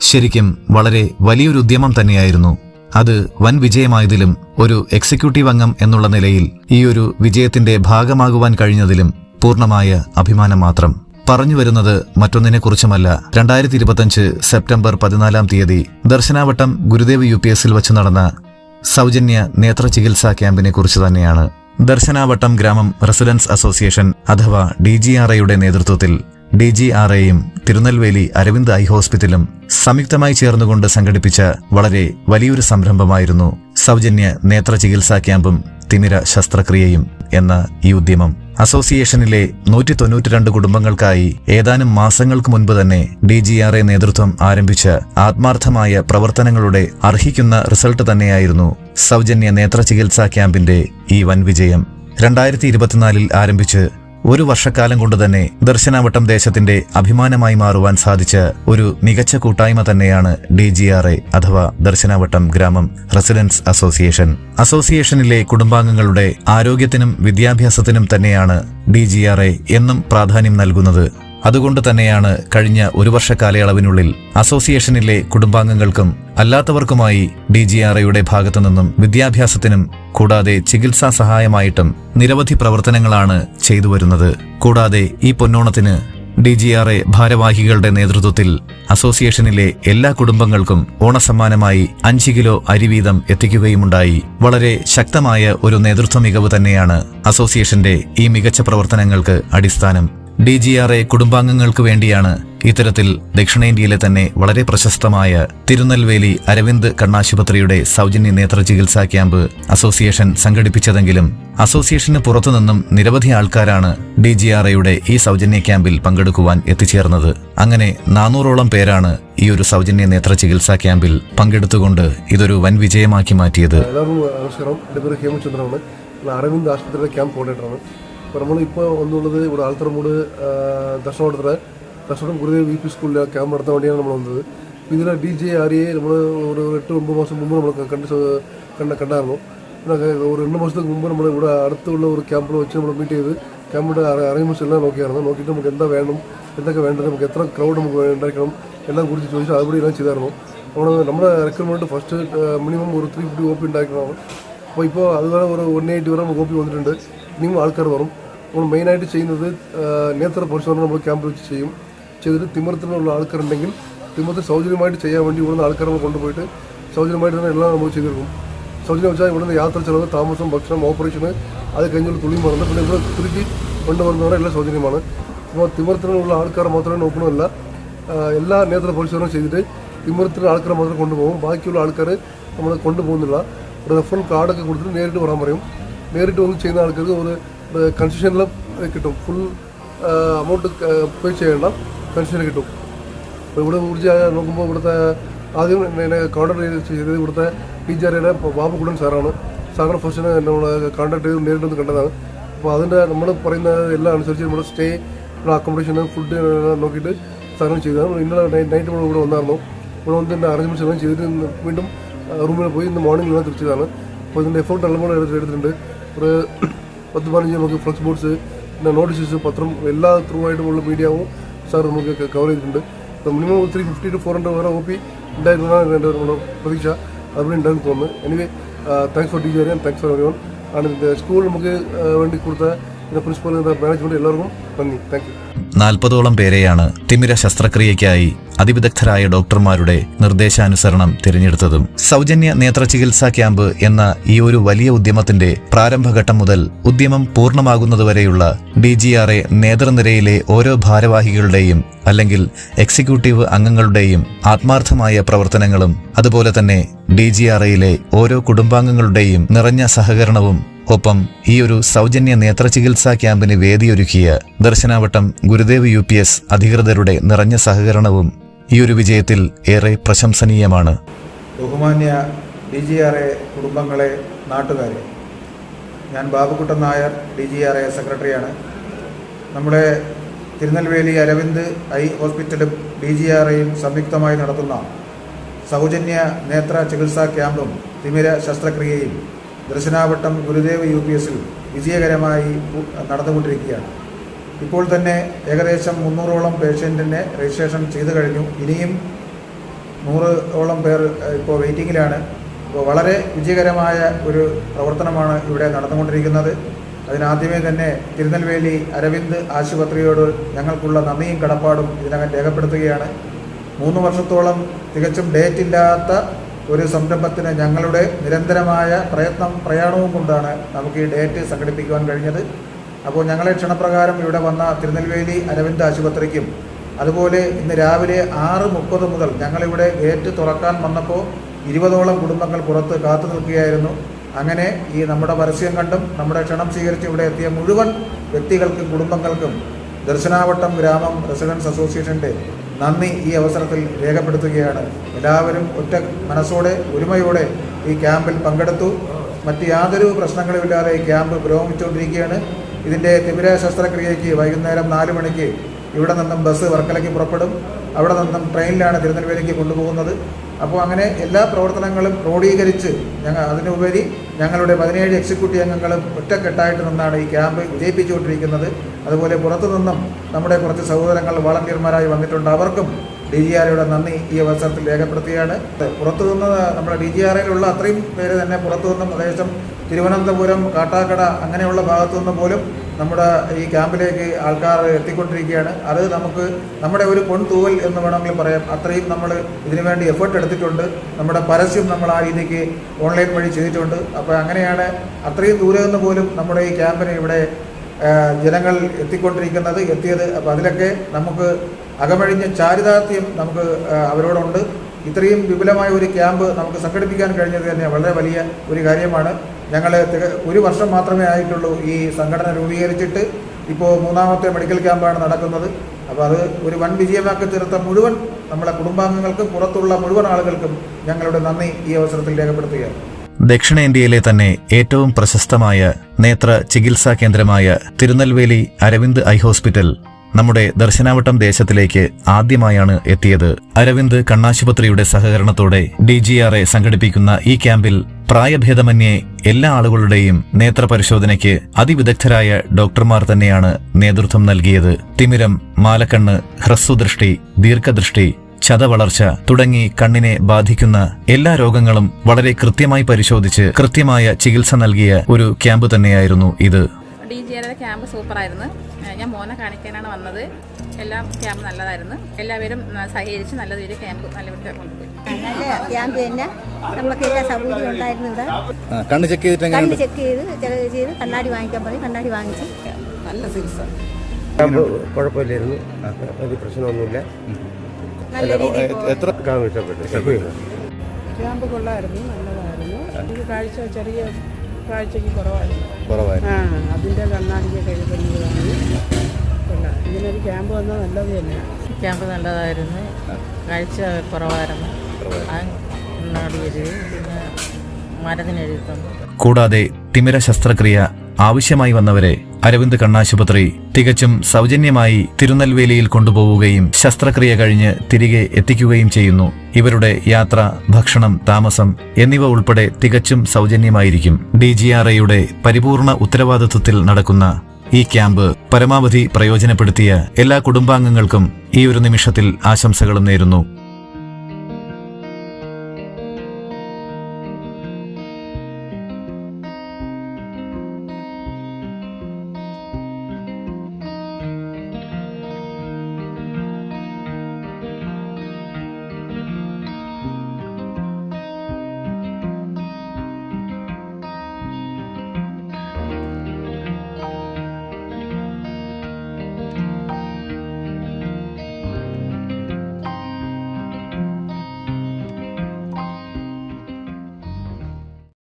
ശരിക്കും വളരെ വലിയൊരു ഉദ്യമം തന്നെയായിരുന്നു. അത് വൻ വിജയമായതിലും ഒരു എക്സിക്യൂട്ടീവ് അംഗം എന്നുള്ള നിലയിൽ ഈ ഒരു വിജയത്തിന്റെ ഭാഗമാകുവാൻ കഴിഞ്ഞതിലും പൂർണമായ അഭിമാനം മാത്രം. പറഞ്ഞു വരുന്നത് മറ്റൊന്നിനെക്കുറിച്ചുമല്ല. രണ്ടായിരത്തി ഇരുപത്തഞ്ച് സെപ്റ്റംബർ പതിനാലാം തീയതി ദർശനാവട്ടം ഗുരുദേവ് യു പി എസിൽ വച്ച് നടന്ന സൗജന്യ നേത്ര ചികിത്സാ ക്യാമ്പിനെ കുറിച്ച് തന്നെയാണ്. ദർശനാവട്ടം ഗ്രാമം റെസിഡൻസ് അസോസിയേഷൻ അഥവാ ഡി നേതൃത്വത്തിൽ ഡി ജി ആർ എയും തിരുനെൽവേലി അരവിന്ദ് ഐ ഹോസ്പിറ്റലും സംയുക്തമായി ചേർന്നുകൊണ്ട് സംഘടിപ്പിച്ച വളരെ വലിയൊരു സംരംഭമായിരുന്നു സൗജന്യ നേത്ര ചികിത്സാ ക്യാമ്പും തിമിര ശസ്ത്രക്രിയയും എന്ന ഈ ഉദ്യമം. അസോസിയേഷനിലെ നൂറ്റി തൊണ്ണൂറ്റിരണ്ട് കുടുംബങ്ങൾക്കായി ഏതാനും മാസങ്ങൾക്ക് മുൻപ് തന്നെ ഡി ജി ആർ എ നേതൃത്വം ആരംഭിച്ച ആത്മാർത്ഥമായ പ്രവർത്തനങ്ങളുടെ അർഹിക്കുന്ന റിസൾട്ട് തന്നെയായിരുന്നു സൗജന്യ നേത്ര ചികിത്സാ ക്യാമ്പിന്റെ ഈ വൻ വിജയം രണ്ടായിരത്തി ഇരുപത്തിനാലിൽ ആരംഭിച്ച് ഒരു വർഷക്കാലം കൊണ്ട് തന്നെ ദർശനാവട്ടം ദേശത്തിന്റെ അഭിമാനമായി മാറുവാൻ സാധിച്ച ഒരു മികച്ച കൂട്ടായ്മ തന്നെയാണ് ഡി ജി ആർ എ അഥവാ ദർശനാവട്ടം ഗ്രാമം റെസിഡൻസ് അസോസിയേഷൻ. അസോസിയേഷനിലെ കുടുംബാംഗങ്ങളുടെ ആരോഗ്യത്തിനും വിദ്യാഭ്യാസത്തിനും തന്നെയാണ് ഡി ജി ആർ എ എന്നും പ്രാധാന്യം നൽകുന്നത്. അതുകൊണ്ട് തന്നെയാണ് കഴിഞ്ഞ ഒരു വർഷ കാലയളവിനുള്ളിൽ അസോസിയേഷനിലെ കുടുംബാംഗങ്ങൾക്കും അല്ലാത്തവർക്കുമായി ഡി ജി ആർ ഐയുടെ ഭാഗത്തു നിന്നും വിദ്യാഭ്യാസത്തിനും കൂടാതെ ചികിത്സാ സഹായമായിട്ടും നിരവധി പ്രവർത്തനങ്ങളാണ് ചെയ്തു വരുന്നത്. കൂടാതെ ഈ പൊന്നോണത്തിന് ഡി ജി ആർ എ ഭാരവാഹികളുടെ നേതൃത്വത്തിൽ അസോസിയേഷനിലെ എല്ലാ കുടുംബങ്ങൾക്കും ഓണസമ്മാനമായി അഞ്ച് കിലോ അരി വീതം എത്തിക്കുകയുമുണ്ടായി. വളരെ ശക്തമായ ഒരു നേതൃത്വ മികവ് തന്നെയാണ് അസോസിയേഷന്റെ ഈ മികച്ച പ്രവർത്തനങ്ങൾക്ക് അടിസ്ഥാനം. ഡി ജി ആർ എ കുടുംബാംഗങ്ങൾക്ക് വേണ്ടിയാണ് ഇത്തരത്തിൽ ദക്ഷിണേന്ത്യയിലെ തന്നെ വളരെ പ്രശസ്തമായ തിരുനെൽവേലി അരവിന്ദ് കണ്ണാശുപത്രിയുടെ സൗജന്യ നേത്ര ചികിത്സാ ക്യാമ്പ് അസോസിയേഷൻ സംഘടിപ്പിച്ചതെങ്കിലും അസോസിയേഷന് പുറത്തുനിന്നും നിരവധി ആൾക്കാരാണ് ഡി ജി ആർ എയുടെ ഈ സൗജന്യ ക്യാമ്പിൽ പങ്കെടുക്കുവാൻ എത്തിച്ചേർന്നത്. അങ്ങനെ നാനൂറോളം പേരാണ് ഈ ഒരു സൗജന്യ നേത്ര ചികിത്സാ ക്യാമ്പിൽ പങ്കെടുത്തുകൊണ്ട് ഇതൊരു വൻ വിജയമാക്കി മാറ്റിയത്. നമസ്കാരം പേര് അരവിന്ദ് ആശുപത്രിയുടെ ക്യാമ്പ് കോർഡിനേറ്ററാണ്. അപ്പോൾ നമ്മളിപ്പോൾ വന്നുള്ളത് ഇവിടെ ആൽത്തറമൂട് ദർശനോടത്ര ദർശനം ഗുരുദേവ് വി പി സ്കൂളിലെ ക്യാമ്പ് നടത്താൻ വേണ്ടിയാണ് നമ്മൾ വന്നത് ഇതിൽ ഡി ജെ ആര്യയെ നമ്മൾ ഒരു എട്ട് ഒമ്പത് മാസം മുമ്പ് നമ്മൾ കണ്ട് സ- കണ്ട കണ്ടായിരുന്നു പിന്നെ ഒരു രണ്ട് മാസത്തേക്ക് മുമ്പ് നമ്മൾ ഇവിടെ അടുത്തുള്ള ഒരു ക്യാമ്പിൽ വെച്ച് നമ്മൾ മീറ്റ് ചെയ്ത് ക്യാമ്പിന്റെ അറേഞ്ച്മെന്റ്സ് എല്ലാം നോക്കിയായിരുന്നു നോക്കിയിട്ട് നമുക്ക് എന്താ വേണം എന്തൊക്കെ വേണ്ടത് നമുക്ക് എത്ര ക്രൗഡ് നമുക്ക് ഉണ്ടാക്കണം എല്ലാം കുറിച്ച് ചോദിച്ചു അതുപടി എല്ലാം ചെയ്തായിരുന്നു നമ്മൾ നമ്മുടെ റിക്വയർമെന്റ് ഫസ്റ്റ് മിനിമം ഒരു ത്രീ ഫിഫ്റ്റി കോപ്പി ഉണ്ടാക്കണമാണ് അപ്പോൾ ഇപ്പോൾ അതുവരെ ഒരു വൺ എയ്റ്റി വരെ കോപ്പി വന്നിട്ടുണ്ട്. ഇനിയും ആൾക്കാർ വരും നമ്മൾ മെയിനായിട്ട് ചെയ്യുന്നത് നേത്ര പരിശോധന നമ്മൾ ക്യാമ്പിൽ വെച്ച് ചെയ്യും. ചെയ്തിട്ട് തിമിരത്തിനുള്ള ആൾക്കാരുണ്ടെങ്കിൽ തിമിരത്തിൽ സൗജന്യമായിട്ട് ചെയ്യാൻ വേണ്ടി ഇവിടുന്ന് ആൾക്കാരെ നമ്മൾ കൊണ്ടുപോയിട്ട് സൗജന്യമായിട്ട് തന്നെ എല്ലാം നമ്മൾ ചെയ്തെടുക്കും സൗജന്യം വെച്ചാൽ ഇവിടുന്ന് യാത്ര ചെലവ് താമസം ഭക്ഷണം ഓപ്പറേഷന് അത് കഴിഞ്ഞുള്ള തുണി മറന്ന് പിന്നെ ഇവിടെ തിരുത്തി കൊണ്ടുവരുന്നവരെ എല്ലാം സൗജന്യമാണ്. അപ്പോൾ തിമിരത്തിനുള്ള ആൾക്കാരെ മാത്രമേ നോക്കണമല്ല എല്ലാ നേത്ര പരിശോധന ചെയ്തിട്ട് തിമിരത്തിന്റെ ആൾക്കാരെ മാത്രം കൊണ്ടുപോകും. ബാക്കിയുള്ള ആൾക്കാർ നമ്മൾ കൊണ്ടുപോകുന്നില്ല. റെഫറൽ കാർഡൊക്കെ കൊടുത്തിട്ട് നേരിട്ട് വരാൻ പറയും. നേരിട്ട് വന്ന് ചെയ്യുന്ന ആൾക്കാർക്ക് ഒരു കൺസെഷനിൽ കിട്ടും. ഫുൾ അമൗണ്ട് പേ ചെയ്യേണ്ട കൺസെഷൻ കിട്ടും. അപ്പോൾ ഇവിടെ കുറിച്ച് നോക്കുമ്പോൾ ഇവിടുത്തെ ആദ്യം എന്നെ കോൺടാക്ട് ചെയ്തത് ഇവിടുത്തെ ടീച്ചറുടെ കുടൻ സാറാണ്. സാറിന് ഫസ്റ്റിന് നമ്മൾ കോൺടാക്ട് ചെയ്ത് നേരിട്ട് വന്ന് കണ്ടതാണ്. അപ്പോൾ അതിന്റെ നമ്മൾ പറയുന്ന എല്ലാം അനുസരിച്ച് നമ്മുടെ സ്റ്റേ നമ്മുടെ അക്കോമഡേഷൻ ഫുഡ് നോക്കിയിട്ട് സാറിന് ചെയ്തതാണ്. ഇന്നലെ നൈറ്റ് നമ്മൾ ഇവിടെ വന്നായിരുന്നു. ഇവിടെ വന്ന് എന്റെ അറേഞ്ച്മെന്റ്സ് എല്ലാം ചെയ്തിട്ട് ഇന്ന് വീണ്ടും റൂമിൽ പോയി ഇന്ന് മോർണിംഗ് എല്ലാം തിരിച്ചതാണ്. അപ്പോൾ ഇതിന്റെ എഫോർട്ട് എല്ലാം കൂടെ എടുത്തിട്ടുണ്ട്. ഒരു പത്ത് പതിനഞ്ച് നമുക്ക് ഫ്ലക്സ് ബോർഡ്സ് പിന്നെ നോട്ടീസസ് പത്രം എല്ലാ ത്രൂ ആയിട്ടുമുള്ള മീഡിയാവും സാർ നമുക്ക് കവർ ചെയ്തിട്ടുണ്ട് അപ്പോൾ minimum three fifty to four hundred വരെ ഒ പി ഉണ്ടായിരുന്നതാണ് എൻ്റെ നമ്മുടെ പ്രതീക്ഷ അതുപോലെ ഉണ്ടായിരുന്നു തോന്നുന്നു anyway thanks for teacher thanks for everyone ആണ് ഇത് സ്കൂൾ നമുക്ക് ആ, വേണ്ടി കൊടുത്ത പിന്നെ പ്രിൻസിപ്പൽ മാനേജ്മെൻറ്റ് എല്ലാവർക്കും നന്ദി താങ്ക് യു നാൽപ്പതോളം പേരെയാണ് തിമിര ശസ്ത്രക്രിയയ്ക്കായി അതിവിദഗ്ധരായ ഡോക്ടർമാരുടെ നിർദ്ദേശാനുസരണം തിരഞ്ഞെടുത്തതും. സൗജന്യ നേത്ര ചികിത്സാ ക്യാമ്പ് എന്ന ഈ ഒരു വലിയ ഉദ്യമത്തിന്റെ പ്രാരംഭഘട്ടം മുതൽ ഉദ്യമം പൂർണമാകുന്നതുവരെയുള്ള ഡി ജി ആർ എ നേതൃനിരയിലെ ഓരോ ഭാരവാഹികളുടെയും അല്ലെങ്കിൽ എക്സിക്യൂട്ടീവ് അംഗങ്ങളുടെയും ആത്മാർത്ഥമായ പ്രവർത്തനങ്ങളും അതുപോലെ തന്നെ ഡി ജി ആർ എയിലെ ഓരോ കുടുംബാംഗങ്ങളുടെയും നിറഞ്ഞ സഹകരണവും ഒപ്പം ഈ ഒരു സൗജന്യ നേത്ര ചികിത്സാ ക്യാമ്പിന് വേദിയൊരുക്കിയ ദർശനാവട്ടം ഗുരുദേവ് യു അധികൃതരുടെ നിറഞ്ഞ സഹകരണവും ഈ ഒരു വിജയത്തിൽ ഏറെ പ്രശംസനീയമാണ്. ബഹുമാന്യ ഡി ജി ആർ എ കുടുംബങ്ങളെ നാട്ടുകാരെ ഞാൻ Babukuttan Nair D G R A സെക്രട്ടറിയാണ്. നമ്മുടെ തിരുനെൽവേലി അരവിന്ദ് ഐ ഹോസ്പിറ്റലും ഡി ജി ആർ എയും സംയുക്തമായി നടത്തുന്ന സൗജന്യ നേത്ര ചികിത്സാ ക്യാമ്പും തിമിര ശസ്ത്രക്രിയയും ദർശനാവട്ടം ഗുരുദേവ് യു പി എസിൽ വിജയകരമായി നടന്നുകൊണ്ടിരിക്കുകയാണ്. ഇപ്പോൾ തന്നെ ഏകദേശം മുന്നൂറോളം പേഷ്യന്റിനെ രജിസ്ട്രേഷൻ ചെയ്തു കഴിഞ്ഞു. ഇനിയും നൂറോളം പേർ ഇപ്പോൾ വെയിറ്റിങ്ങിലാണ്. അപ്പോൾ വളരെ വിജയകരമായ ഒരു പ്രവർത്തനമാണ് ഇവിടെ നടന്നുകൊണ്ടിരിക്കുന്നത്. അതിനാദ്യമേ തന്നെ തിരുനെൽവേലി അരവിന്ദ് ആശുപത്രിയോട് ഞങ്ങൾക്കുള്ള നന്ദിയും കടപ്പാടും ഇതിനകം രേഖപ്പെടുത്തുകയാണ്. മൂന്ന് വർഷത്തോളം തികച്ചും ഡേറ്റ് ഇല്ലാത്ത ഒരു സംരംഭത്തിന് ഞങ്ങളുടെ നിരന്തരമായ പ്രയത്നം പ്രയാണവും കൊണ്ടാണ് നമുക്ക് ഈ ഡേറ്റ് സംഘടിപ്പിക്കുവാൻ കഴിഞ്ഞത്. അപ്പോൾ ഞങ്ങളെ ക്ഷണപ്രകാരം ഇവിടെ വന്ന തിരുനെൽവേലി അരവിന്ദ് ആശുപത്രിക്കും അതുപോലെ ഇന്ന് രാവിലെ ആറ് മുപ്പത് മുതൽ ഞങ്ങളിവിടെ ഗേറ്റ് തുറക്കാൻ വന്നപ്പോൾ ഇരുപതോളം കുടുംബങ്ങൾ പുറത്ത് കാത്തു നിൽക്കുകയായിരുന്നു. അങ്ങനെ ഈ നമ്മുടെ പരസ്യം കണ്ടും നമ്മുടെ ക്ഷണം സ്വീകരിച്ച് ഇവിടെ എത്തിയ മുഴുവൻ വ്യക്തികൾക്കും കുടുംബങ്ങൾക്കും ദർശനാവട്ടം ഗ്രാമം റെസിഡൻസ് അസോസിയേഷന്റെ നന്ദി ഈ അവസരത്തിൽ രേഖപ്പെടുത്തുകയാണ്. എല്ലാവരും ഒറ്റ മനസ്സോടെ ഒരുമയോടെ ഈ ക്യാമ്പിൽ പങ്കെടുത്തു. മറ്റ് യാതൊരു പ്രശ്നങ്ങളുമില്ലാതെ ഈ ക്യാമ്പ് പുരോഗമിച്ചുകൊണ്ടിരിക്കുകയാണ്. ഇതിന്റെ തിമിര ശസ്ത്രക്രിയയ്ക്ക് വൈകുന്നേരം നാല് മണിക്ക് ഇവിടെ നിന്നും ബസ് വർക്കലയ്ക്ക് പുറപ്പെടും. അവിടെ നിന്നും ട്രെയിനിലാണ് തിരുനെൽവേലിക്ക് കൊണ്ടുപോകുന്നത്. അപ്പോൾ അങ്ങനെ എല്ലാ പ്രവർത്തനങ്ങളും ക്രോഡീകരിച്ച് ഞങ്ങൾ അതിനുപരി ഞങ്ങളുടെ പതിനേഴ് എക്സിക്യൂട്ടീവ് അംഗങ്ങളും ഒറ്റക്കെട്ടായിട്ട് നിന്നാണ് ഈ ക്യാമ്പ് വിജയിപ്പിച്ചുകൊണ്ടിരിക്കുന്നത് അതുപോലെ പുറത്തു നിന്നും നമ്മുടെ കുറച്ച് സഹോദരങ്ങൾ വളണ്ടിയർമാരായി വന്നിട്ടുണ്ട്. അവർക്കും ഡി ജി ആറിയുടെ നന്ദി ഈ അവസരത്തിൽ രേഖപ്പെടുത്തുകയാണ്. പുറത്തു നിന്ന് നമ്മുടെ ഡി ജി ആറിലുള്ള അത്രയും പേര് തന്നെ പുറത്തു നിന്നും പ്രദേശം തിരുവനന്തപുരം കാട്ടാക്കട അങ്ങനെയുള്ള ഭാഗത്തു നിന്ന് പോലും നമ്മുടെ ഈ ക്യാമ്പിലേക്ക് ആൾക്കാർ എത്തിക്കൊണ്ടിരിക്കുകയാണ്. അത് നമുക്ക് നമ്മുടെ ഒരു പൊൺതൂവൽ എന്ന് വേണമെങ്കിൽ പറയാം. അത്രയും നമ്മൾ ഇതിനുവേണ്ടി എഫേർട്ട് എടുത്തിട്ടുണ്ട്. നമ്മുടെ പരസ്യം നമ്മൾ ആ രീതിക്ക് ഓൺലൈൻ വഴി ചെയ്തിട്ടുണ്ട്. അപ്പോൾ അങ്ങനെയാണ് അത്രയും ദൂരെ നിന്ന് പോലും നമ്മുടെ ഈ ക്യാമ്പിന് ഇവിടെ ജനങ്ങൾ എത്തിക്കൊണ്ടിരിക്കുന്നത് എത്തിയത്. അപ്പോൾ അതിലൊക്കെ നമുക്ക് അകമഴിഞ്ഞ ചാരിതാർത്ഥ്യം നമുക്ക് അവരോടുണ്ട്. ഇത്രയും വിപുലമായ ഒരു ക്യാമ്പ് നമുക്ക് സംഘടിപ്പിക്കാൻ കഴിഞ്ഞത് തന്നെ വളരെ വലിയ ഒരു കാര്യമാണ്. ഞങ്ങൾ ഒരു വർഷം മാത്രമേ ആയിട്ടുള്ളൂ ഈ സംഘടന രൂപീകരിച്ചിട്ട് ഇപ്പോൾ മൂന്നാമത്തെ മെഡിക്കൽ ക്യാമ്പാണ് നടക്കുന്നത്. അപ്പോൾ അത് ഒരു വൻ വിജയമാക്കി തീർത്ത മുഴുവൻ നമ്മളെ കുടുംബാംഗങ്ങൾക്കും പുറത്തുള്ള മുഴുവൻ ആളുകൾക്കും ഞങ്ങളുടെ നന്ദി ഈ അവസരത്തിൽ രേഖപ്പെടുത്തുകയാണ്. ദക്ഷിണേന്ത്യയിലെ തന്നെ ഏറ്റവും പ്രശസ്തമായ നേത്ര ചികിത്സാ കേന്ദ്രമായ തിരുനെൽവേലി അരവിന്ദ് ഐ ഹോസ്പിറ്റൽ നമ്മുടെ ദർശനാവട്ടം ദേശത്തിലേക്ക് ആദ്യമായാണ് എത്തിയത്. അരവിന്ദ് കണ്ണാശുപത്രിയുടെ സഹകരണത്തോടെ ഡി ജി ആർ എ സംഘടിപ്പിക്കുന്ന ഈ ക്യാമ്പിൽ പ്രായഭേദമന്യേ എല്ലാ ആളുകളുടെയും നേത്രപരിശോധനയ്ക്ക് അതിവിദഗ്ധരായ ഡോക്ടർമാർ തന്നെയാണ് നേതൃത്വം നൽകിയത്. തിമിരം മാലക്കണ്ണ് ഹ്രസ്വദൃഷ്ടി ദീർഘദൃഷ്ടി ചതവളർച്ച തുടങ്ങി കണ്ണിനെ ബാധിക്കുന്ന എല്ലാ രോഗങ്ങളും വളരെ കൃത്യമായി പരിശോധിച്ച് കൃത്യമായ ചികിത്സ നൽകിയ ഒരു ക്യാമ്പ് തന്നെയായിരുന്നു ഇത്. ഡി ജി ആറുടെ ക്യാമ്പ് സൂപ്പറായിരുന്നു. ഞാൻ മോനെ കാണിക്കാനാണ് വന്നത്. എല്ലാം ക്യാമ്പ് നല്ലതായിരുന്നു. എല്ലാവരും സഹകരിച്ച് നല്ല രീതിയിൽ ക്യാമ്പ് നല്ല വിട്ട് കൊണ്ടുപോയി. നല്ല ക്യാമ്പ് തന്നെ. നമുക്ക് എല്ലാ സൗകര്യം ഉണ്ടായിരുന്നു ഇവിടെ. കണ്ണ് ചെക്ക് ചെയ്തിട്ട് കണ്ണ് ചെക്ക് ചെയ്ത് കണ്ണാടി വാങ്ങിക്കാൻ പറയും കണ്ണാടി വാങ്ങിച്ച്. ക്യാമ്പ് കുഴപ്പമില്ലായിരുന്നു. വലിയ പ്രശ്നമൊന്നുമില്ല. നല്ല എത്ര ക്യാമ്പ് ഇഷ്ടപ്പെട്ടു? ക്യാമ്പ് കൊള്ളായിരുന്നു. നല്ലതായിരുന്നു. ഒരു കാഴ്ച ചെറിയ കാഴ്ചയ്ക്ക് കുറവായിരുന്നു. കുറവായിരുന്നു. ആ അതിന്റെ കണ്ണാടിക്കൊക്കെ എഴുതുന്നത് ഇങ്ങനെ ഒരു ക്യാമ്പ് വന്നാൽ നല്ലത് തന്നെയാണ് ക്യാമ്പ് നല്ലതായിരുന്നു. കാഴ്ച കുറവായിരുന്നു. കണ്ണാടി എഴുതി പിന്നെ കൂടാതെ തിമിര ശസ്ത്രക്രിയ ആവശ്യമായി വന്നവരെ അരവിന്ദ് കണ്ണാശുപത്രി തികച്ചും സൗജന്യമായി തിരുനെൽവേലിയിൽ കൊണ്ടുപോവുകയും ശസ്ത്രക്രിയ കഴിഞ്ഞ് തിരികെ എത്തിക്കുകയും ചെയ്യുന്നു. ഇവരുടെ യാത്ര ഭക്ഷണം താമസം എന്നിവ ഉൾപ്പെടെ തികച്ചും സൗജന്യമായിരിക്കും. ഡി ജി ആർ എയുടെ പരിപൂർണ ഉത്തരവാദിത്വത്തിൽ നടക്കുന്ന ഈ ക്യാമ്പ് പരമാവധി പ്രയോജനപ്പെടുത്തിയ എല്ലാ കുടുംബാംഗങ്ങൾക്കും ഈ ഒരു നിമിഷത്തിൽ ആശംസകളും നേരുന്നു.